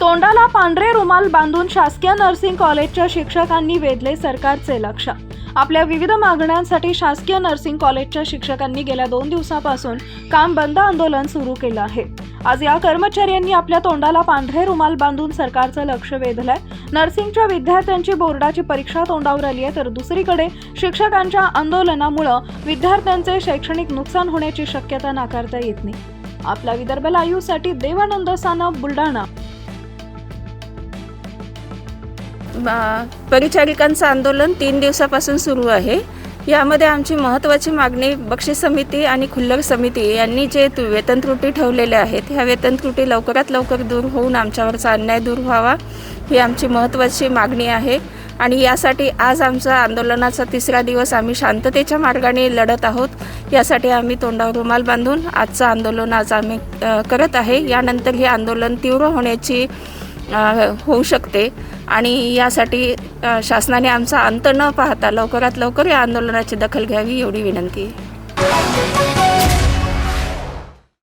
तोंडाला पांढरे रुमाल बांधून शासकीय नर्सिंग कॉलेजच्या शिक्षकांनी वेधले सरकारचे लक्ष. आपल्या विविध मागण्यांसाठी शासकीय नर्सिंग कॉलेजच्या शिक्षकांनी गेल्या दोन दिवसापासून काम बंद आंदोलन सुरू केलं आहे. आज या कर्मचाऱ्यांनी आपल्या तोंडाला पांढरे रुमाल बांधून सरकारचं लक्ष वेधलंय. नर्सिंगच्या विद्यार्थ्यांची बोर्डाची परीक्षा तोंडावर आली आहे तर दुसरीकडे शिक्षकांच्या आंदोलनामुळं विद्यार्थ्यांचे शैक्षणिक नुकसान होण्याची शक्यता नाकारता येत नाही. आपला विदर्भ लाईव्हसाठी देवानंद सानप बुलढाणा. परिचारिकांचं आंदोलन तीन दिवसापासून सुरू आहे. यामध्ये आमची महत्त्वाची मागणी बक्षीस समिती आणि खुल्लर समिती यांनी जे वेतन त्रुटी ठेवलेल्या आहेत ह्या वेतन त्रुटी लवकरात लवकर दूर होऊन आमच्यावरचा अन्याय दूर व्हावा ही आमची महत्त्वाची मागणी आहे. आणि यासाठी आज आमचा आंदोलनाचा तिसरा दिवस आम्ही शांततेच्या मार्गाने लढत आहोत. यासाठी आम्ही तोंडावर रुमाल बांधून आजचं आंदोलन आज आम्ही करत आहे. यानंतर हे आंदोलन तीव्र होण्याची होऊ शकते. आणि यासाठी शासनाने आमचा अंत न पाहता लवकरात लवकर या आंदोलनाची दखल घ्यावी एवढी विनंती. आहे